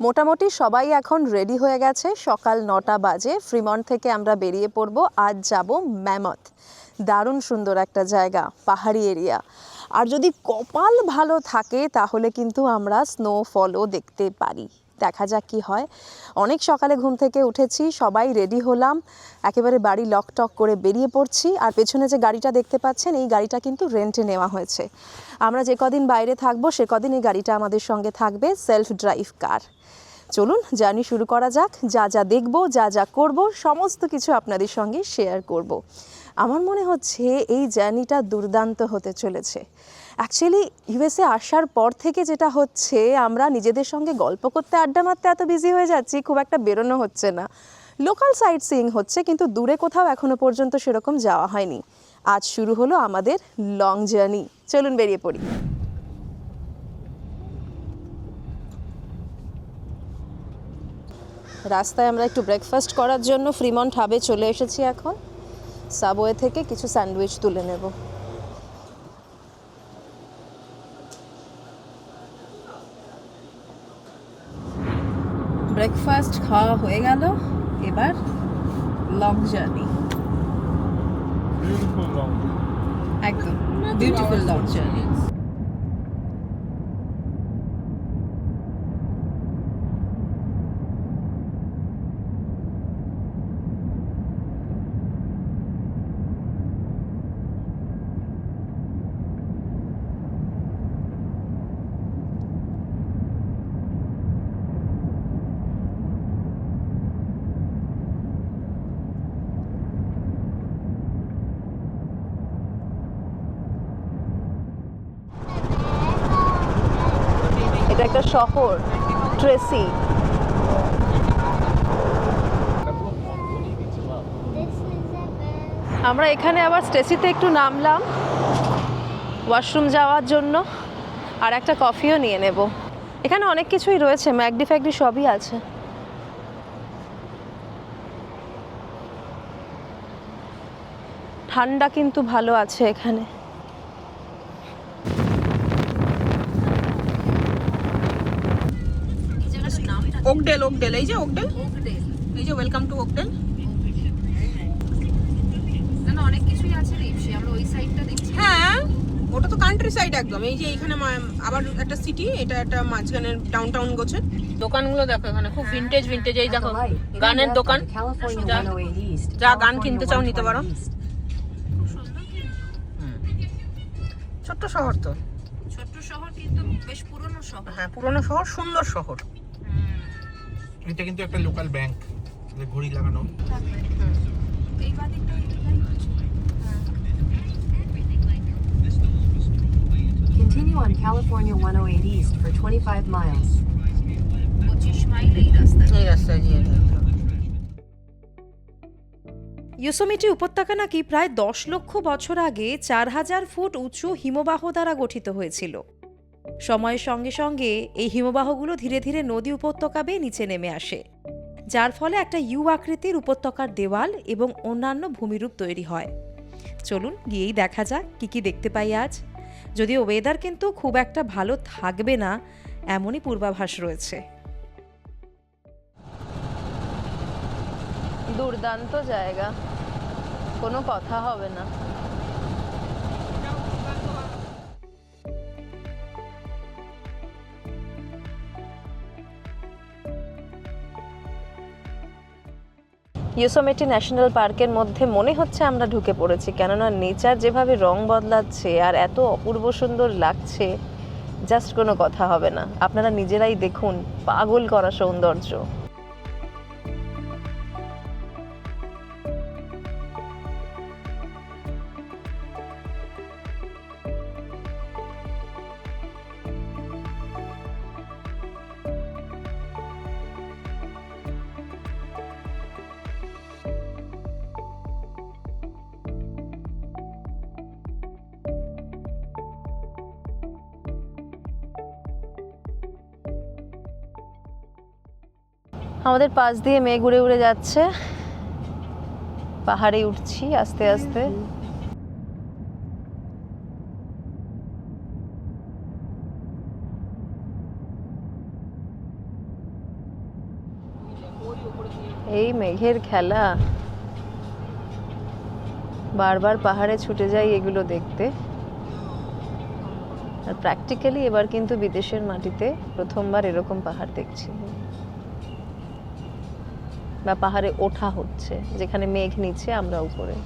মোটামুটি সবাই এখন রেডি হয়ে গেছে। সকাল নটা বাজে। ফ্রিমন্ট থেকে আমরা বেরিয়ে পড়ব। আজ যাব ম্যামথ দারুণ সুন্দর একটা জায়গা, পাহাড়ি এরিয়া আর যদি কপাল ভালো থাকে, তাহলে কিন্তু আমরা স্নোফলও দেখতে পারি। দেখা যাক কি হয়। অনেক সকালে ঘুম থেকে উঠেছি, সবাই রেডি হলাম। একেবারে বাড়ি লক টক করে বেরিয়ে পড়ছি। আর পেছনে যে গাড়িটা দেখতে পাচ্ছেন, এই গাড়িটা কিন্তু রেন্টে নেওয়া হয়েছে। আমরা যে কদিন বাইরে থাকব, সে কদিন এই গাড়িটা আমাদের সঙ্গে থাকবে সেলফ ড্রাইভ কার চলুন জার্নি শুরু করা যাক। যা যা দেখব, যা যা করব, সমস্ত কিছু আপনাদের সঙ্গে শেয়ার করব। আমার মনে হচ্ছে এই জার্নিটা দুর্দান্ত হতে চলেছে। অ্যাকচুয়ালি ইউএসএ আসার পর থেকে যেটা হচ্ছে, আমরা নিজেদের সঙ্গে গল্প করতে, আড্ডা মারতে এত বিজি হয়ে যাচ্ছি, খুব একটা বেরোনো হচ্ছে না। লোকাল সাইট সিইং হচ্ছে, কিন্তু দূরে কোথাও এখনও পর্যন্ত সেরকম যাওয়া হয়নি। আজ শুরু হলো আমাদের লং জার্নি চলুন বেরিয়ে পড়ি। রাস্তায় আমরা একটু ব্রেকফাস্ট করার জন্য ফ্রিমন্ট হাবে চলে এসেছি এখন। সাবওয়ে থেকে কিছু স্যান্ডউইচ তুলে নেব। ব্রেকফাস্ট খাওয়া হয়ে গেল। এবার লং জার্নি একদম বিউটিফুল লং জার্নি এটা একটা শহর ট্রেসি আমরা এখানে আবার স্টেসিতে একটু নামলাম, ওয়াশরুম যাওয়ার জন্য, আর একটা কফিও নিয়ে নেব। এখানে অনেক কিছুই রয়েছে ম্যাকডি ফ্যাকডি সবই আছে। ঠান্ডা কিন্তু ভালো আছে এখানে। ওকডেল ওকডেল এই যে ওকডেল এই যে ওয়েলকাম টু ওকডেল অনেক কিছুই আছে দেখছি আমরা ওই সাইডটা দেখছি। হ্যাঁ ওটা তো কান্ট্রি সাইড একদম। এই যে এখানে আবার একটা সিটি এটা একটা মাঝখানের ডাউন টাউন গোছে। দোকানগুলো দেখো এখানে খুব ভিন্টেজ ভিন্টেজ এই দেখো গানের দোকান। যা গান কিনতে চাও নিতে পারো। ছোট্ট শহর তো। ছোট্ট শহর কিন্তু বেশ পুরনো শহর। হ্যাঁ পুরনো শহর সুন্দর শহর। এটা কিন্তু একটা লোকাল ব্যাংক ঘড়ি লাগানো। এই বাদিকটা Continue on California 108 East for 25 miles. ইয়োসোমিটি উপত্যকা নাকি প্রায় দশ লক্ষ বছর আগে চার হাজার ফুট উঁচু হিমবাহ দ্বারা গঠিত হয়েছিল। সময়ের সঙ্গে সঙ্গে এই হিমবাহগুলো ধীরে ধীরে নদী উপত্যকা বেয়ে নিচে নেমে আসে। যার ফলে একটা ইউ আকৃতির উপত্যকার দেওয়াল এবং অন্যান্য ভূমিরূপ তৈরি হয়। চলুন গিয়েই দেখা যাক কি কি দেখতে পাই আজ। যদিও ওয়েদার কিন্তু খুব একটা ভালো থাকবে না, এমনই পূর্বাভাস রয়েছে। দুর্দান্ত জায়গা। কোনো কথা হবে না। ইয়োসোমেটি ন্যাশনাল পার্কের মধ্যে মনে হচ্ছে আমরা ঢুকে পড়েছি, কেননা নেচার যেভাবে রং বদলাচ্ছে আর এত অপূর্ব সুন্দর লাগছে জাস্ট কোনো কথা হবে না। আপনারা নিজেরাই দেখুন, পাগল করা সৌন্দর্য। আমাদের পাশ দিয়ে মেঘ উড়ে উড়ে যাচ্ছে। পাহাড়ে উঠছি আস্তে আস্তে। এই মেঘের খেলা। বারবার পাহাড়ে ছুটে যাই এগুলো দেখতে। আর প্র্যাকটিক্যালি এবার কিন্তু বিদেশের মাটিতে প্রথমবার এরকম পাহাড় দেখছি। বা পাহাড়ে ওঠা হচ্ছে, যেখানে মেঘ নিচে, আমরা উপরে।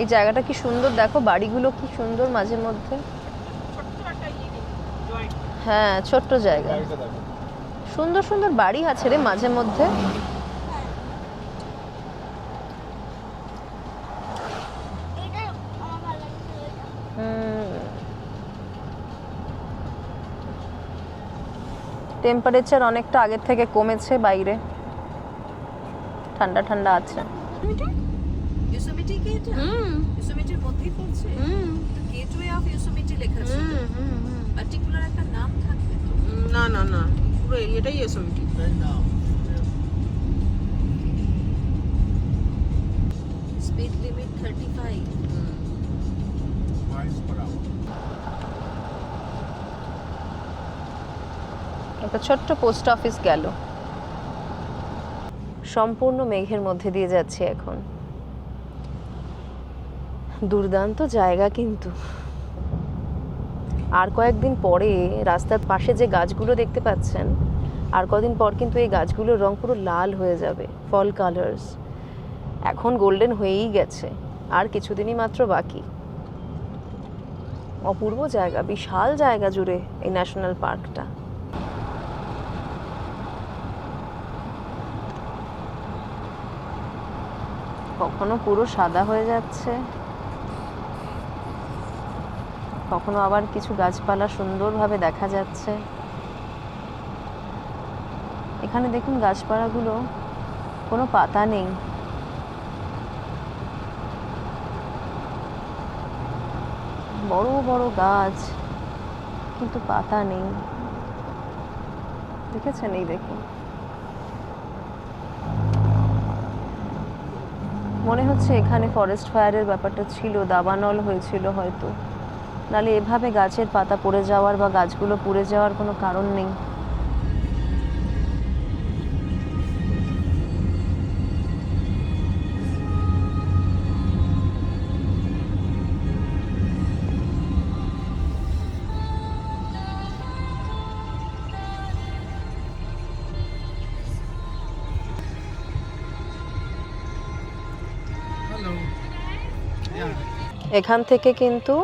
এই জায়গাটা কি সুন্দর? দেখো, বাড়িগুলো কি সুন্দর মাঝে মধ্যে। হ্যাঁ ছোট্ট জায়গা। সুন্দর সুন্দর বাড়ি আছে রে মাঝে মধ্যে। টেম্পারেচার অনেকটা আগের থেকে কমেছে বাইরে। ঠান্ডা ঠান্ডা আছে। ইউসোমিটি কি এটা? ইউসোমিটির মধ্যেই পড়ছে? হুম। গেটওয়ে অফ ইউসোমিটি লেখা হুম হুম হুম। পার্টিকুলার একটা নাম থাকবে তো? না না না। পুরো এরিয়াটাই এসএমটি স্পিড একটা ছোট্ট পোস্ট অফিস গেল। সম্পূর্ণ মেঘের মধ্যে দিয়ে যাচ্ছি এখন। দুর্দান্ত জায়গা কিন্তু। আর কয়েকদিন পরে রাস্তার পাশে যে গাছগুলো দেখতে পাচ্ছেন, আর কদিন পর কিন্তু এই গাছগুলোর রং পুরো লাল হয়ে যাবে ফল কালার্স এখন গোল্ডেন হয়েই গেছে, আর কিছুদিনই মাত্র বাকি। অপূর্ব জায়গা, বিশাল জায়গা জুড়ে এই ন্যাশনাল পার্কটা কখনো পুরো সাদা হয়ে যাচ্ছে। কখনো আবার কিছু গাছপালা সুন্দরভাবে দেখা যাচ্ছে। এখানে দেখুন গাছপালাগুলো, কোনো পাতা নেই। বড় বড় গাছ, কিন্তু পাতা নেই। দেখেছেন এই দেখুন। মনে হচ্ছে এখানে ফরেস্ট ফায়ারের ব্যাপারটা ছিল, দাবানল হয়েছিল হয়তো। নালে এভাবে গাছের পাতা পড়ে যাওয়ার বা গাছগুলো পুড়ে যাওয়ার কোনো কারণ নেই। এখান থেকে কিন্তু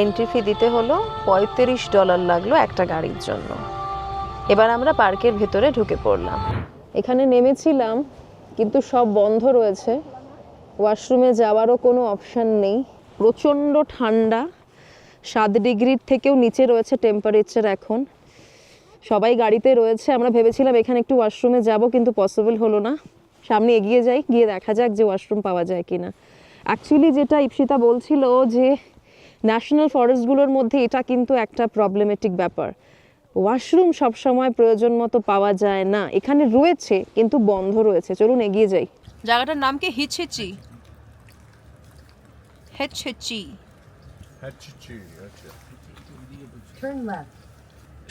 এন্ট্রি ফি দিতে হলো পঁয়ত্রিশ ডলার লাগল একটা গাড়ির জন্য। এবার আমরা পার্কের ভেতরে ঢুকে পড়লাম। এখানে নেমেছিলাম, কিন্তু সব বন্ধ রয়েছে। ওয়াশরুমে যাওয়ারও কোনো অপশান নেই। প্রচণ্ড ঠান্ডা, সাত ডিগ্রির থেকেও নিচে রয়েছে টেম্পারেচার এখন। সবাই গাড়িতে রয়েছে, আমরা ভেবেছিলাম এখানে একটু ওয়াশরুমে যাব, কিন্তু পসিবল হলো না। সামনে এগিয়ে যাই, গিয়ে দেখা যাক যে ওয়াশরুম পাওয়া যায় কিনা। অ্যাকচুয়ালি যেটা ইপসিতা বলছিল যে ন্যাশনাল ফরেস্টগুলোর মধ্যে এটা কিন্তু একটা প্রবলেমেটিক ব্যাপার। ওয়াশরুম সবসময় প্রয়োজন মতো পাওয়া যায় না। এখানে রয়েছে কিন্তু বন্ধ রয়েছে। চলুন এগিয়ে যাই। জায়গাটার নাম কি? হিচেচি হেচেচি টার্ন লেফট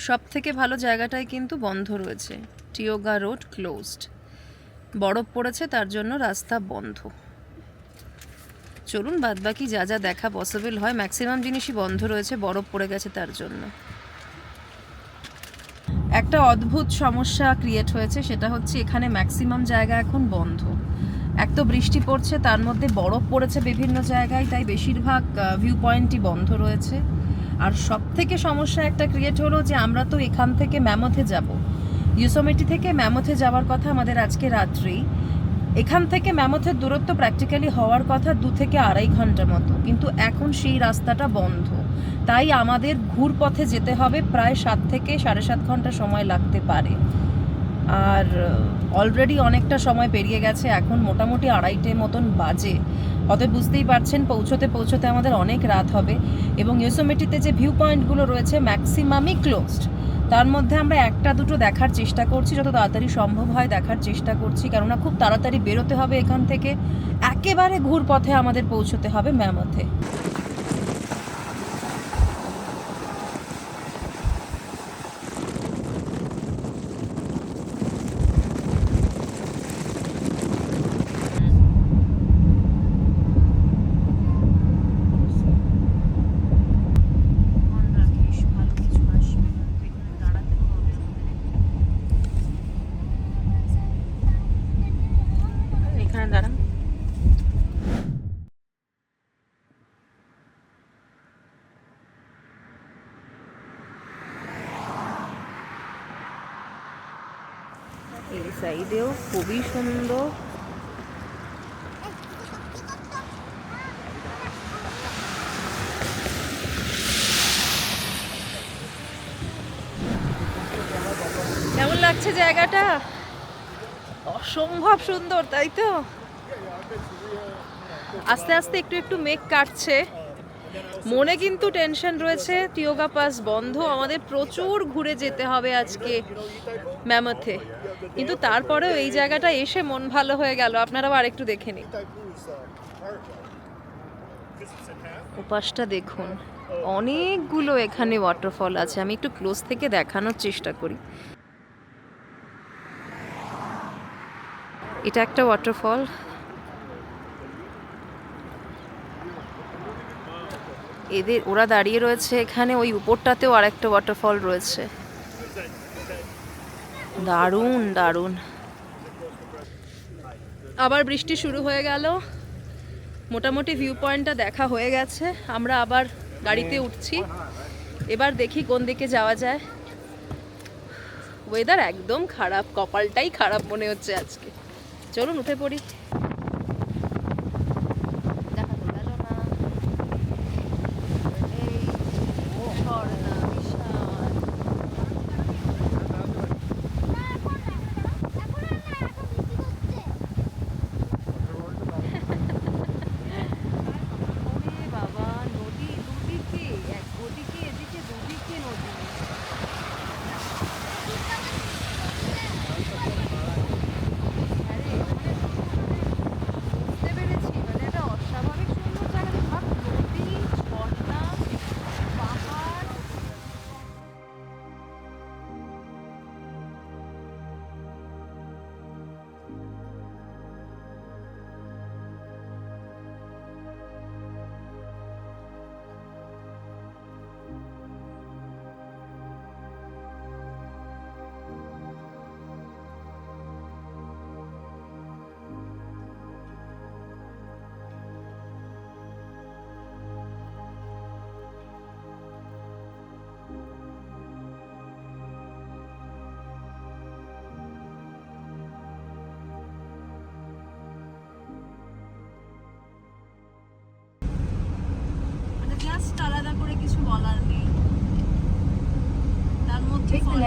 সব থেকে ভালো জায়গাটাই কিন্তু বন্ধ রয়েছে। টিওগা রোড ক্লোজড বরফ পড়েছে তার জন্য রাস্তা বন্ধ। চলুন বাদবাকি যা যা দেখা পসিবল হয় ম্যাক্সিমাম জিনিসই বন্ধ রয়েছে, বরফ পড়ে গেছে তার জন্য। একটা অদ্ভুত সমস্যা ক্রিয়েট হয়েছে, সেটা হচ্ছে এখানে ম্যাক্সিমাম জায়গা এখন বন্ধ। এক তো বৃষ্টি পড়ছে, তার মধ্যে বরফ পড়েছে বিভিন্ন জায়গায়, তাই বেশিরভাগ ভিউ পয়েন্টই বন্ধ রয়েছে। আর সব থেকে সমস্যা একটা ক্রিয়েট হলো যে আমরা তো এখান থেকে ম্যামথে যাব। ইউসোমেটি থেকে ম্যামথে যাওয়ার কথা আমাদের আজকে রাত্রি এখান থেকে ম্যামথের দূরত্ব প্র্যাকটিক্যালি হওয়ার কথা দু থেকে আড়াই ঘণ্টা মতো। কিন্তু এখন সেই রাস্তাটা বন্ধ। তাই আমাদের ঘুরপথে যেতে হবে, প্রায় সাত থেকে সাড়ে সাত ঘণ্টা সময় লাগতে পারে। আর অলরেডি অনেকটা সময় পেরিয়ে গেছে, এখন মোটামুটি আড়াইটে মতন বাজে। অতএব বুঝতেই পারছেন, পৌঁছতে পৌঁছতে আমাদের অনেক রাত হবে এবং ইউসোমেটিতে যে ভিউ পয়েন্টগুলো রয়েছে ম্যাক্সিমামই ক্লোজড তার মধ্যে আমরা একটা দুটো দেখার চেষ্টা করছি, যত তাড়াতাড়ি সম্ভব হয় দেখার চেষ্টা করছি, কেননা খুব তাড়াতাড়ি বেরোতে হবে এখান থেকে। একেবারে ঘুর পথে আমাদের পৌঁছতে হবে ম্যামথে। সাইডেও খুবই সুন্দর। কেমন লাগছে জায়গাটা? অসম্ভব সুন্দর, তাই তো? আস্তে আস্তে একটু একটু মেঘ কাটছে। মনে কিন্তু টেনশন রয়েছে। টিওগা পাস বন্ধ, আমাদের প্রচুর ঘুরে যেতে হবে আজকে ম্যামথে কিন্তু তারপরেও এই জায়গাটা এসে মন ভালো হয়ে গেল। আপনারাও আরেকটু দেখে নিন। উপাসটা দেখুন। অনেকগুলো এখানে ওয়াটারফল আছে। আমি একটু ক্লোজ থেকে দেখানোর চেষ্টা করি। এটা একটা ওয়াটারফল এদের, ওরা দাঁড়িয়ে রয়েছে এখানে, ওই উপরটাতেও আর একটা ওয়াটারফল রয়েছে। দারুণ দারুণ। আবার বৃষ্টি শুরু হয়ে গেল। মোটামুটি ভিউ পয়েন্টটা দেখা হয়ে গেছে। আমরা আবার গাড়িতে উঠছি। এবার দেখি কোন দিকে যাওয়া যায়। ওয়েদার একদম খারাপ, কপালটাই খারাপ মনে হচ্ছে আজকে। চলুন উঠে পড়ি।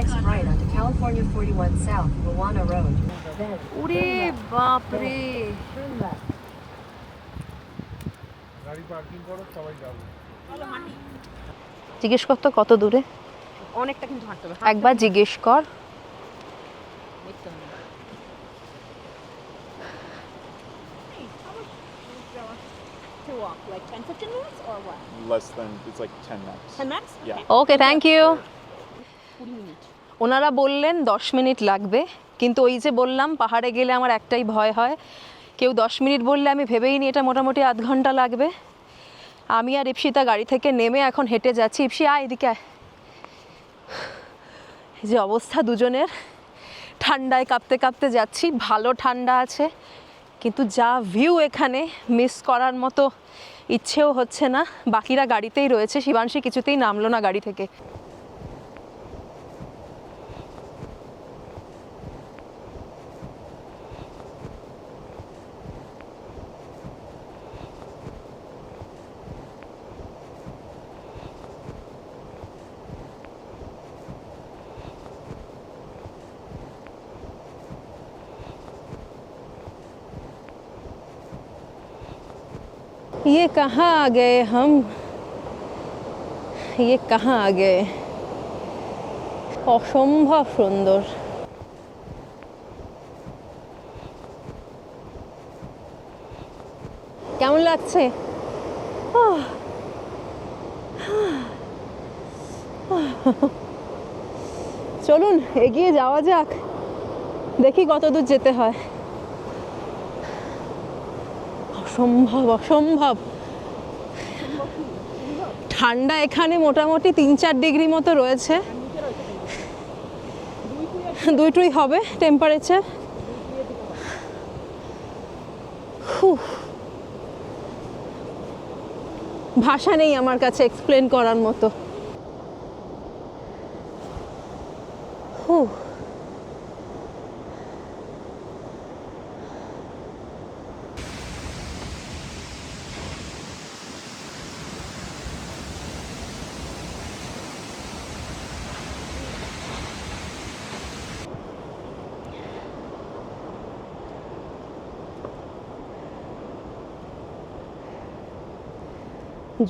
Next right onto California 41 South, Luana Road. ওরে বাপ রে গাড়ি পার্কিং করো সবাই যাব জিজ্ঞেস কর তো কত দূরে অনেকটা কিন্তু হাঁটতে হবে একবার জিজ্ঞেস কর walk like 10 15 minutes or what? less than it's like 10 max. 10 max? Yeah. Okay thank you 20 minute ওনারা বললেন দশ মিনিট লাগবে, কিন্তু ওই যে বললাম পাহাড়ে গেলে আমার একটাই ভয় হয়। কেউ দশ মিনিট বললে আমি ভেবেই নি এটা মোটামুটি আধ ঘণ্টা লাগবে। আমি আর ইপসিতা গাড়ি থেকে নেমে এখন হেঁটে যাচ্ছি। ইপসি, আয় এদিকে। যে অবস্থা দুজনের। ঠান্ডায় কাঁপতে কাঁপতে যাচ্ছি, ভালো ঠান্ডা আছে, কিন্তু যা ভিউ এখানে মিস করার মতো ইচ্ছেও হচ্ছে না। বাকিরা গাড়িতেই রয়েছে, শিবাংশী কিছুতেই নামলো না গাড়ি থেকে। कहाँ आ गए हम ये कहाँ आ गए অসম্ভব সুন্দর কেমন লাগছে আহ। চলুন এগিয়ে যাওয়া যাক দেখি কত দূর যেতে হয় অসম্ভব অসম্ভব ঠান্ডা এখানে মোটামুটি তিন চার ডিগ্রি মতো রয়েছে। দুইটুই হবে টেম্পারেচার ভাষা নেই আমার কাছে এক্সপ্লেন করার মতো।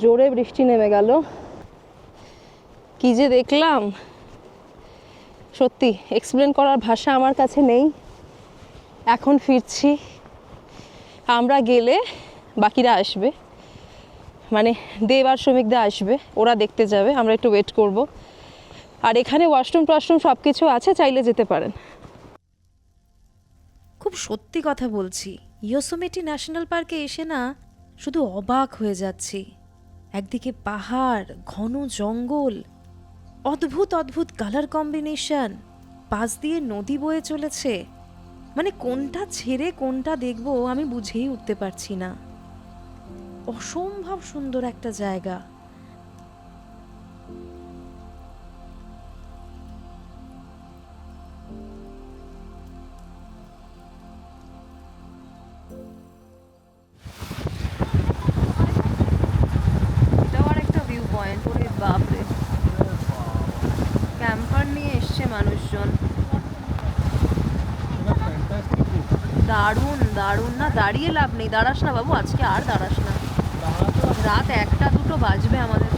জোরে বৃষ্টি নেমে গেল। কি যে দেখলাম। সত্যি এক্সপ্লেন করার ভাষা আমার কাছে নেই। এখন ফিরছি। আমরা গেলে বাকিরা আসবে। মানে দেব আর শ্রমিকদা আসবে, ওরা দেখতে যাবে, আমরা একটু ওয়েট করব। আর এখানে ওয়াশরুম টওয়াশরুম সব কিছু আছে, চাইলে যেতে পারেন। খুব সত্যি কথা বলছি। ইয়োসোমেটি ন্যাশনাল পার্কে এসে না শুধু অবাক হয়ে যাচ্ছি। একদিকে পাহাড়, ঘন জঙ্গল, অদ্ভুত অদ্ভুত কালার কম্বিনেশন পাশ দিয়ে নদী বয়ে চলেছে। মানে কোনটা ছেড়ে কোনটা দেখব আমি বুঝেই উঠতে পারছি না। অসম্ভব সুন্দর একটা জায়গা। দারুণ দারুণ। না, দাঁড়িয়ে লাভ নেই। দাঁড়াস না বাবু, আজকে আর দাঁড়াস না। রাত একটা দুটো বাজবে আমাদের।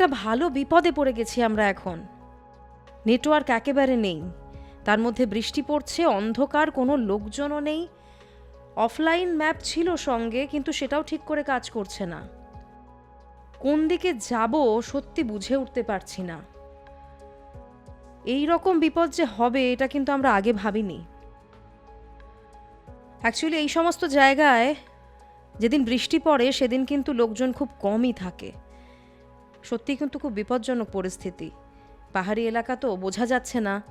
একটা ভালো বিপদে পড়ে গেছি আমরা এখন। নেটওয়ার্ক একেবারে নেই। তার মধ্যে বৃষ্টি পড়ছে, অন্ধকার, কোনো লোকজনও নেই। অফলাইন ম্যাপ ছিল সঙ্গে, কিন্তু সেটাও ঠিক করে কাজ করছে না। কোন দিকে যাব সত্যি বুঝে উঠতে পারছি না। এই রকম বিপদ যে হবে, এটা কিন্তু আমরা আগে ভাবিনি। অ্যাকচুয়ালি এই সমস্ত জায়গায় যেদিন বৃষ্টি পড়ে, সেদিন কিন্তু লোকজন খুব কমই থাকে। সত্যি কিন্তু খুব বিপজ্জনক পরিস্থিতি। পাহাড়ি এলাকা তো, বোঝা যাচ্ছে না।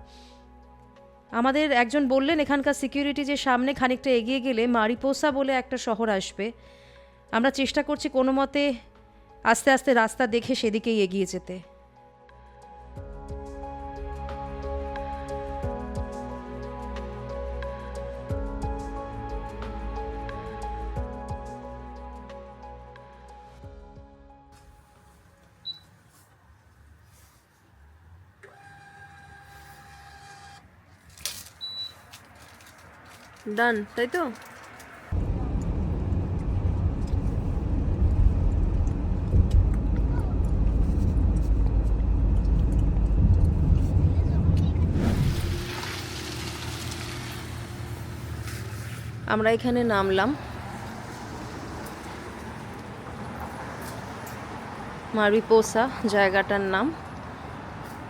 আমাদের একজন বললেন, এখানকার সিকিউরিটি যে সামনে খানিকটা এগিয়ে গেলে মারিপোসা বলে একটা শহর আসবে। আমরা চেষ্টা করছি কোনো মতে আস্তে আস্তে রাস্তা দেখে সেদিকেই এগিয়ে যেতে। ডান, তাই তো? আমরা এখানে নামলাম। মারিপোসা জায়গাটার নাম।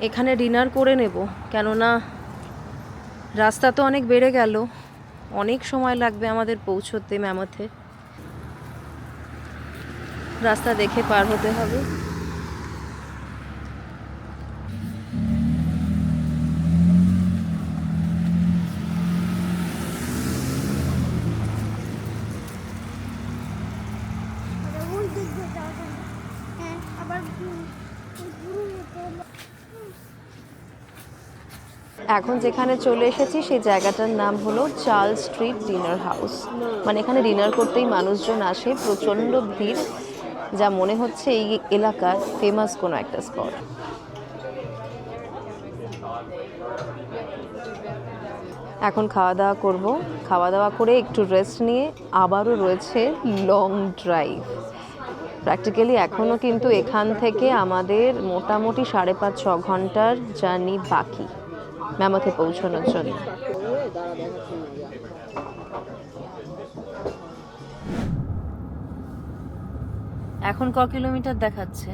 এখানে ডিনার করে নেব, কেননা রাস্তা তো অনেক বেড়ে গেল। অনেক সময় লাগবে আমাদের পৌঁছতে ম্যামথে। রাস্তা দেখে পার হতে হবে। এখন যেখানে চলে এসেছি, সেই জায়গাটার নাম হলো চার্ল স্ট্রিট ডিনার হাউস। মানে এখানে ডিনার করতেই মানুষজন আসে, প্রচণ্ড ভিড়, যা মনে হচ্ছে এই এলাকার ফেমাস কোনো একটা স্পট এখন খাওয়া দাওয়া করব। খাওয়া দাওয়া করে একটু রেস্ট নিয়ে আবারও রয়েছে লং ড্রাইভ প্র্যাকটিক্যালি এখনও কিন্তু এখান থেকে আমাদের মোটামুটি সাড়ে পাঁচ, ছ ঘণ্টার জার্নি বাকি। ম্যামথে পৌঁছানোর জন্য। এখন ক কিলোমিটার দেখাচ্ছে?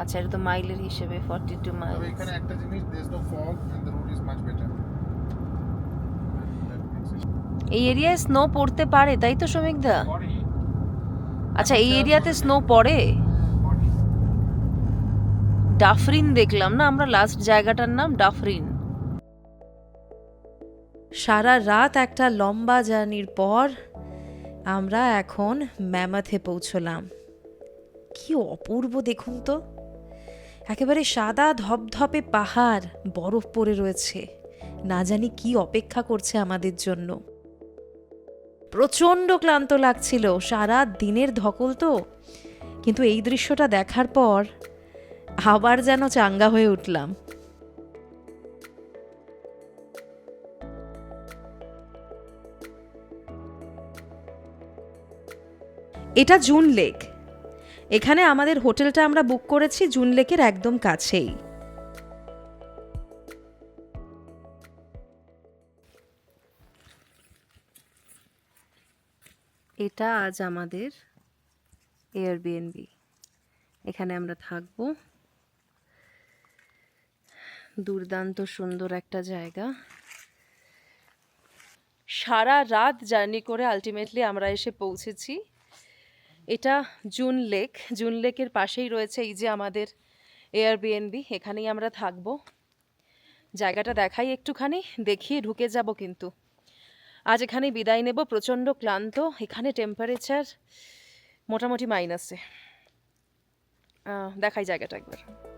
আচ্ছা এটা তো মাইলের হিসেবে ফর্টি টু মাইল তবে এখানে একটা জিনিস there no fog and the road is much better এই এরিয়ায় স্নো পড়তে পারে তাই তো শ্রমিকদা? আচ্ছা এই এরিয়াতে স্নো পড়ে? ডাফরিন দেখলাম না, আমরা লাস্ট জায়গাটার নাম ডাফরিন সারা রাত একটা লম্বা জার্নির পর আমরা এখন ম্যামাথে পৌঁছলাম। কি অপূর্ব দেখুন তো। একেবারে সাদা ধপধপে পাহাড়, বরফ পড়ে রয়েছে। না জানি কি অপেক্ষা করছে আমাদের জন্য। প্রচণ্ড ক্লান্ত লাগছিল, সারা দিনের ধকল তো। কিন্তু এই দৃশ্যটা দেখার পর আবার যেন চাঙ্গা হয়ে উঠলাম। এটা জুন লেক। এখানে আমাদের হোটেলটা আমরা বুক করেছি জুন লেকের একদম কাছেই। এটা আজ আমাদের এয়ারবিএনবি এখানে আমরা থাকব। দুর্দান্ত সুন্দর একটা জায়গা। সারা রাত জার্নি করে আলটিমেটলি আমরা এসে পৌঁছেছি। এটা জুন লেক, জুন লেকের পাশেই রয়েছে এই যে আমাদের এয়ারবিএনবি এখানেই আমরা থাকব। জায়গাটা দেখাই একটুখানি, দেখিয়ে ঢুকে যাব কিন্তু। আজ এখানে বিদায় নেব, প্রচণ্ড ক্লান্ত, এখানে টেম্পারেচার মোটামুটি মাইনাসে দেখাই জায়গাটা একবার।